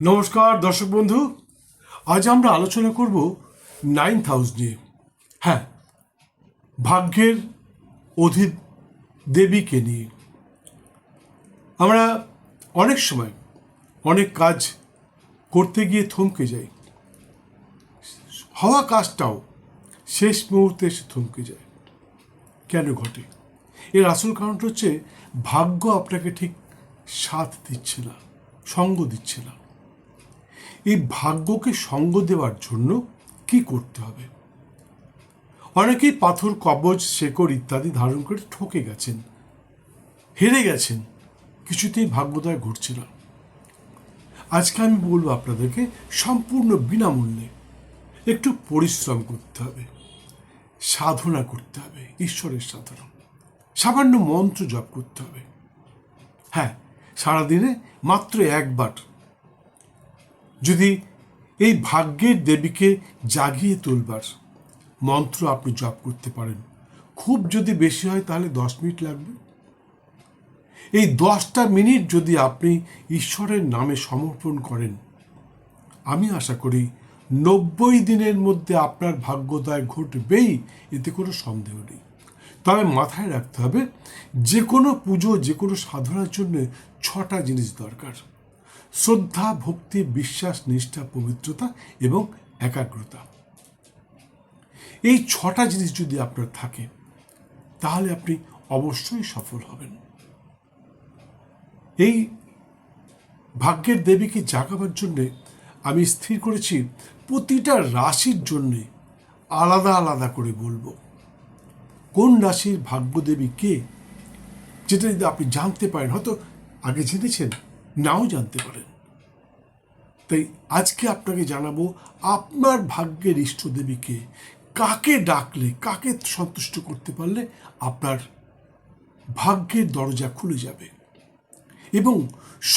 নমস্কার, দর্শক বন্ধু। আজ আমরা আলোচনা করব নাইন্থ হাউস নিয়ে। হ্যাঁ ভাগ্যের অধি দেবীকে নিয়ে। আমরা অনেক সময় অনেক কাজ করতে গিয়ে থমকে যাই। হওয়া কাজটাও শেষ মুহূর্তে এসে থমকে যায়। কেন ঘটে? এর আসল কারণটা হচ্ছে ভাগ্য আপনাকে ঠিক সাথ দিচ্ছে না, সঙ্গ দিচ্ছে না। এই ভাগ্যকে সঙ্গ দেওয়ার জন্য কি করতে হবে? অনেকেই পাথর কবচ শেকড় ইত্যাদি ধারণ করে ঠকে গেছেন, হেরে গেছেন, কিছুতেই ভাগ্যোদয় ঘটছে না। আজকে আমি বলব আপনাদেরকে সম্পূর্ণ বিনামূল্যে একটু পরিশ্রম করতে হবে, সাধনা করতে হবে, ঈশ্বরের সাধনা। সামান্য মন্ত্র জপ করতে হবে। হ্যাঁ সারাদিনে মাত্র একবার যদি এই ভাগ্যের দেবীকে জাগিয়ে তুলবার মন্ত্র আপনি জপ করতে পারেন। খুব যদি বেশি হয় তাহলে দশ মিনিট লাগবে। এই দশটা মিনিট যদি আপনি ঈশ্বরের নামে সমর্পণ করেন, আমি আশা করি নব্বই দিনের মধ্যে আপনার ভাগ্যোদয় ঘটবেই, এতে কোনো সন্দেহ নেই। তবে মাথায় রাখতে হবে, যে কোনো পুজো, যে কোনো সাধনার জন্য ছটা জিনিস দরকার। শ্রদ্ধা, ভক্তি, বিশ্বাস, নিষ্ঠা, পবিত্রতা এবং একাগ্রতা। এই ছটা জিনিস যদি আপনার থাকে, তাহলে আপনি অবশ্যই সফল হবেন। এই ভাগ্যের দেবীকে জাগাবার জন্যে আমি স্থির করেছি, প্রতিটা রাশির জন্যে আলাদা আলাদা করে বলব। কোন রাশির ভাগ্যদেবী কে, যেটা যদি আপনি জানতে পারেন, হয়তো আগে জেনেছেন নাও জানতে পারেন। তাই আজকে আপনাকে জানাব আপনার ভাগ্যের ইষ্টদেবীকে কাকে ডাকলে, কাকে সন্তুষ্ট করতে পারলে আপনার ভাগ্যের দরজা খুলে যাবে এবং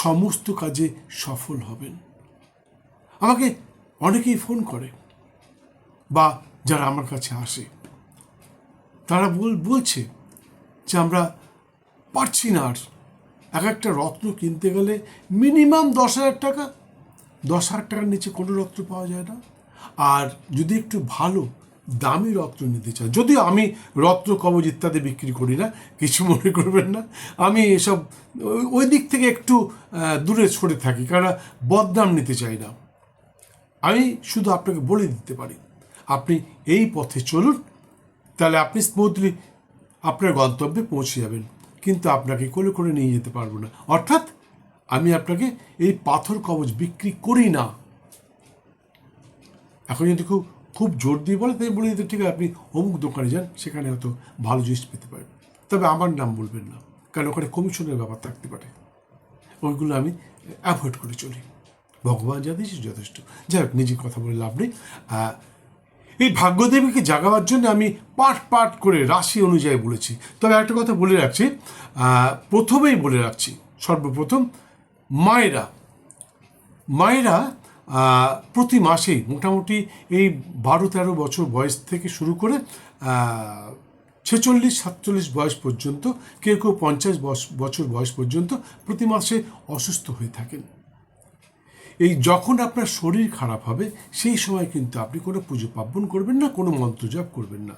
সমস্ত কাজে সফল হবেন। আমাকে অনেকেই ফোন করে বা যারা আমার কাছে আসে, তারা বল, বলছে যে আমরা পারছি না আর এক একটা রত্ন কিনতে গেলে মিনিমাম দশ হাজার টাকা। দশ হাজার টাকার নিচে কোনো রত্ন পাওয়া যায় না। আর যদি একটু ভালো, দামি রত্ন নিতে চাই যদিও আমি রত্ন কবজ ইত্যাদি বিক্রি করি না, কিছু মনে করবেন না। আমি এসব ওই- দিক থেকে একটু দূরে সরে থাকি কারণ বদনাম নিতে চাই না। আমি শুধু আপনাকে বলে দিতে পারি, আপনি এই পথে চলুন, তাহলে আপনি স্মুথলি আপনার গন্তব্যে পৌঁছে যাবেন। কিন্তু আপনাকে কোলে করে নিয়ে যেতে পারব না। অর্থাৎ আমি আপনাকে এই পাথর কবচ বিক্রি করি না। এখন যদি খুব খুব জোর দিয়ে বলে, তাই বলে দিতে ঠিক আছে, আপনি অমুক দোকানে যান, সেখানে হয়তো ভালো জিনিস পেতে পারেন। তবে আমার নাম বলবেন না, কারণ ওখানে কমিশনের ব্যাপার থাকতে পারে। ওইগুলো আমি অ্যাভয়েড করে চলি। ভগবান যা দিয়েছে যথেষ্ট। যাই হোক, নিজের কথা বলে লাভ নেই। এই ভাগ্যদেবীকে জাগাবার জন্য আমি পাট পাট করে রাশি অনুযায়ী বলেছি। তবে একটা কথা বলে রাখছি প্রথমেই বলে রাখছি, সর্বপ্রথম মায়েরা মায়েরা প্রতি মাসেই মোটামুটি এই বারো তেরো বছর বয়স থেকে শুরু করে ছেচল্লিশ, সাতচল্লিশ বয়স পর্যন্ত, কেউ কেউ পঞ্চাশ বছর বয়স পর্যন্ত প্রতি মাসে অসুস্থ হয়ে থাকেন। এই যখন আপনার শরীর খারাপ হবে, সেই সময় কিন্তু আপনি কোনো পুজো পার্বণ করবেন না, কোনো মন্ত্র জপ করবেন না।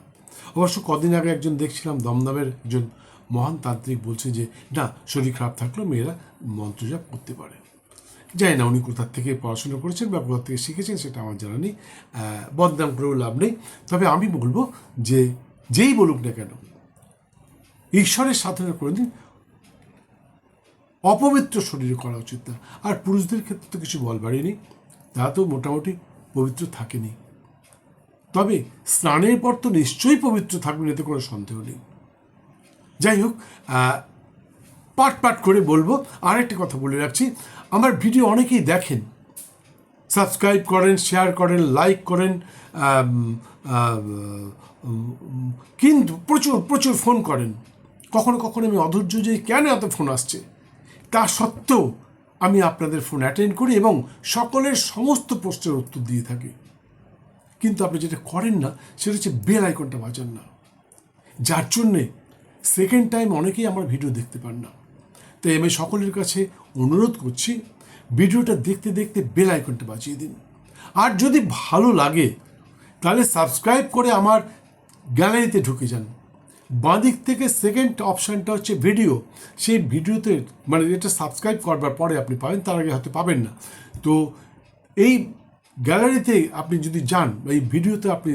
অবশ্য কদিন আগে একজন দেখছিলাম, দমদমের একজন মহান তান্ত্রিক বলছে যে, না, শরীর খারাপ থাকলেও মেয়েরা মন্ত্র জপ করতে পারে। জানি না উনি কোথার থেকে পড়াশোনা করেছেন বা কোথা থেকে শিখেছেন, সেটা আমার জানা নেই। বদনাম করেও লাভ নেই। তবে আমি বলব যে, যেই বলুক না কেন, ঈশ্বরের সাধনা করে দিন। অপবিত্র শরীরে করা উচিত না। আর পুরুষদের ক্ষেত্রে তো কিছু বলবারই নেই। তারা তো মোটামুটি পবিত্র থাকেনি। তবে স্নানের পর তো নিশ্চয়ই পবিত্র থাকবেন, এতে কোনো সন্দেহ নেই। যাই হোক পাট পাট করে বলব। আর আরেকটা কথা বলে রাখছি। আমার ভিডিও অনেকেই দেখেন। সাবস্ক্রাইব করেন, শেয়ার করেন, লাইক করেন কিন্তু প্রচুর প্রচুর ফোন করেন। কখনো কখনো আমি অধৈর্য যে কেন এত ফোন আসছে? তা সত্ত্বেও আমি আপনাদের ফোন অ্যাটেন্ড করি এবং সকলের সমস্ত প্রশ্নের উত্তর দিয়ে থাকি। কিন্তু আপনি যেটা করেন না, সেটা হচ্ছে বেল আইকনটা বাজান না। যার জন্যে সেকেন্ড টাইম অনেকেই আমার ভিডিও দেখতে পান না। তাই আমি সকলের কাছে অনুরোধ করছি ভিডিওটা দেখতে দেখতে বেল আইকনটা বাজিয়ে দিন। আর যদি ভালো লাগে, তাহলে সাবস্ক্রাইব করে আমার গ্যালারিতে ঢুকে যান। বাঁদিক থেকে সেকেন্ড অপশানটা হচ্ছে ভিডিও সেই ভিডিওতে মানে এটা সাবস্ক্রাইব করবার পরে আপনি পাবেন, তার আগে হয়তো পাবেন না। তো এই গ্যালারিতে আপনি যদি যান, এই ভিডিওতে আপনি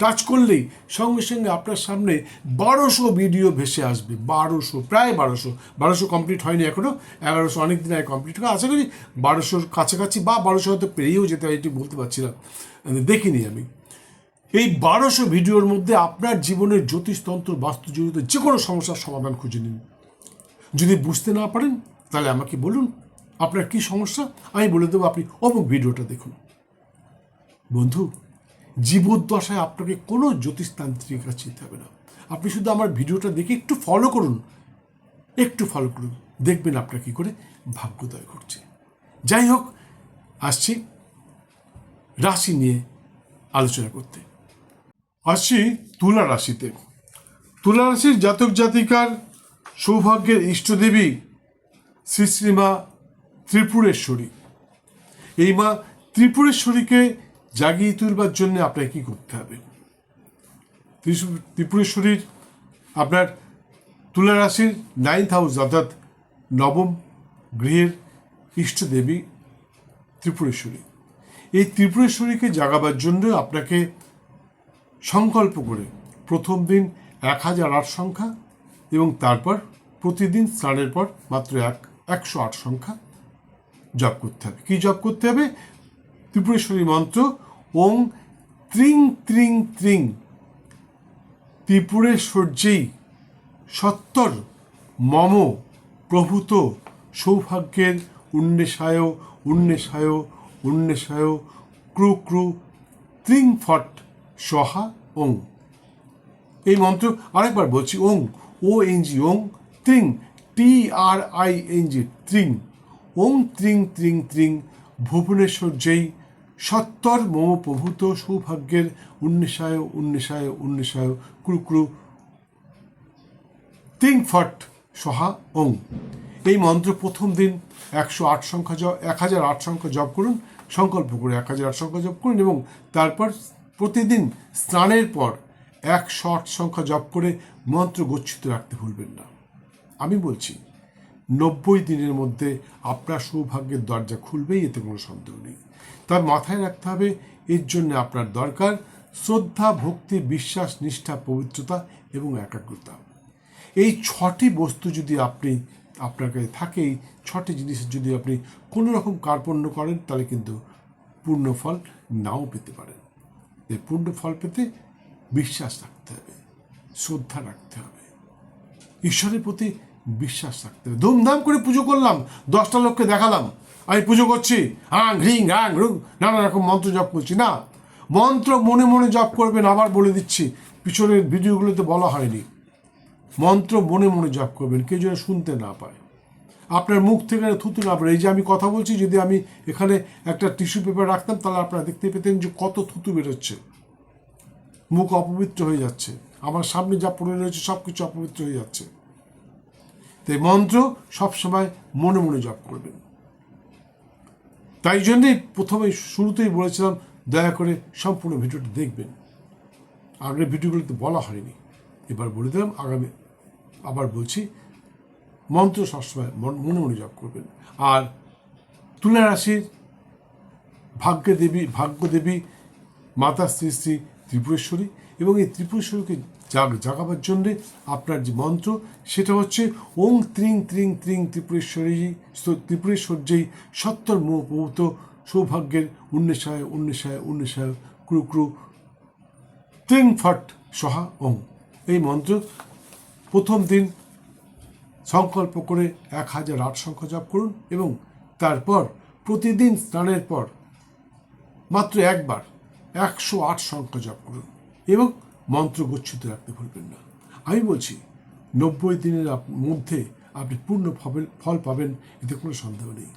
টাচ করলেই সঙ্গে সঙ্গে আপনার সামনে বারোশো ভিডিও ভেসে আসবে। বারোশো, প্রায় বারোশো। বারোশো কমপ্লিট হয়নি এখনও এগারোশো অনেক দিন আগে কমপ্লিট করে আশা করি বারোশোর কাছাকাছি বা বারোশো হয়তো পেরিয়েও যেতে হয় এটি বলতে পারছি না। দেখিনি আমি। এই বারোশো ভিডিওর মধ্যে আপনার জীবনের জ্যোতিষতন্ত্র বাস্তুজনিত যে কোনো সমস্যার সমাধান খুঁজে নিন। যদি বুঝতে না পারেন, তাহলে আমাকে বলুন, আপনার কি সমস্যা? আমি বলে দেবো, আপনি অমুক ভিডিওটা দেখুন। বন্ধু, জীবদ্দশায় আপনাকে কোনো জ্যোতিষতান্ত্রিক কাছে যেতে হবে না। আপনি শুধু আমার ভিডিওটা দেখে একটু ফলো করুন। একটু ফলো করুন। দেখবেন আপনার কী করে ভাগ্যোদয় ঘটছে। যাই হোক, আসছি। রাশি নিয়ে আলোচনা করতে। আসছি তুলা রাশিতে। তুলা রাশির জাতক জাতিকার সৌভাগ্যের ইষ্টদেবী শ্রী শ্রীমা ত্রিপুরেশ্বরী। এই মা ত্রিপুরেশ্বরীকে জাগিয়ে তুলবার জন্য আপনাকে কী করতে হবে? ত্রিপুরেশ্বরীর আপনার তুলা রাশির নাইন্থ হাউস অর্থাৎ নবম গৃহের ইষ্টদেবী ত্রিপুরেশ্বরী। এই ত্রিপুরেশ্বরীকে জাগাবার জন্য আপনাকে সংকল্প করে প্রথম দিন এক হাজার আট সংখ্যা এবং তারপর প্রতিদিন স্নানের পর মাত্র এক, একশো আট সংখ্যা জপ করতে হবে। কী জপ করতে হবে? ত্রিপুরেশ্বরী মন্ত্র, ওং ত্রিং ত্রিং ত্রিং। ত্রিপুরেশ্বর্যেই সত্তর মম প্রভূত সৌভাগ্যের উন্নেশায় উন্নেশায় উন্নেশায় ক্রু ক্রু ত্রিং ফট সহা ওং। এই মন্ত্র আরেকবার বলছি, ওং ও এন জি ওং, ত্রিং টি আর আই এন জি ত্রিং। ওং, ত্রিং ত্রিং ত্রিং, ভুবনেশ্বর যেই সত্তর মম প্রভূত সৌভাগ্যের উন্নেশায় উন্নেশায় উন্নেশায় ক্রুক্রু তিং ফট, সহা ওং। এই মন্ত্র প্রথম দিন একশো আট সংখ্যা জপ, এক হাজার আট সংখ্যা জপ করুন, সংকল্প করে এক হাজার আট সংখ্যা জপ করুন এবং তারপর প্রতিদিন স্নানের পর এক আট সংখ্যা জপ করে মন্ত্র গচ্ছিত রাখতে ভুলবেন না। আমি বলছি, নব্বই দিনের মধ্যে আপনার সৌভাগ্যের দরজা খুলবেই, এতে কোনো সন্দেহ নেই। তবে মাথায় রাখতে হবে, এর জন্য আপনার দরকার শ্রদ্ধা, ভক্তি, বিশ্বাস, নিষ্ঠা, পবিত্রতা এবং একাগ্রতা। এই ছটি বস্তু যদি আপনি, আপনার কাছে থাকে, এই ছটি জিনিসের যদি আপনি কোনো রকম কার্পণ্য করেন, তাহলে কিন্তু পূর্ণ ফল নাও পেতে পারেন। এই পূর্ণ ফল পেতে বিশ্বাস রাখতে হবে, শ্রদ্ধা রাখতে হবে। ঈশ্বরের প্রতি বিশ্বাস রাখতে হবে। ধুমধাম করে পুজো করলাম, দশটা লোককে দেখালাম। আমি পুজো করছি আং হ্রিং আং রুং, নানা রকম মন্ত্র জপ করছি। না, মন্ত্র মনে মনে জপ করবেন আবার বলে দিচ্ছি, পিছনের ভিডিওগুলোতে বলা হয়নি। মন্ত্র মনে মনে জপ করবেন, কেউ যেন শুনতে না পায়। আপনার মুখ থেকে থুতু না পড়ে। এই যে আমি কথা বলছি, যদি আমি এখানে একটা টিস্যু পেপার রাখতাম, তাহলে আপনারা দেখতে পেতেন যে কত থুতু বেরোচ্ছে। মুখ অপবিত্র হয়ে যাচ্ছে। আমার সামনে যা পড়ে রয়েছে সব কিছু অপবিত্র হয়ে যাচ্ছে। তাই মন্ত্র সবসময় মনে মনে জপ করবেন। তাই জন্যেই প্রথমে শুরুতেই বলেছিলাম, দয়া করে সম্পূর্ণ ভিডিওটা দেখবেন। আগের ভিডিওগুলোতে বলা হয়নি। এবার বলে দিলাম, আগামী আবার বলছি মন্ত্র সবসময় মনে মনে জপ করবেন। আর তুলা রাশির ভাগ্যদেবী ভাগ্যদেবী মাতা শ্রী শ্রী ত্রিপুরেশ্বরী এবং এই ত্রিপুরেশ্বরীকে জাগ জাগাবার জন্যে আপনার যে মন্ত্র, সেটা হচ্ছে ওং ত্রিং ত্রিং ত্রিং ত্রিপুরেশ্বরী ত্রিপুরেশ্বর্যেই সত্তর মোহপৌত সৌভাগ্যের উন্নেশায় উন্নেশায় উন্নেশায় ক্রু ক্রু ত্রিং ফট সহা ওং। এই মন্ত্র প্রথম দিন সংকল্প করে এক হাজার আট সংখ্যা জপ করুন এবং তারপর প্রতিদিন স্নানের পর মাত্র একবার একশো আট সংখ্যা জপ করুন এবং মন্ত্র গচ্ছিত রাখতে ভুলবেন না। আমি বলছি, নব্বই দিনের মধ্যে আপনি পূর্ণ ফল ফল পাবেন, এতে কোনো সন্দেহ নেই।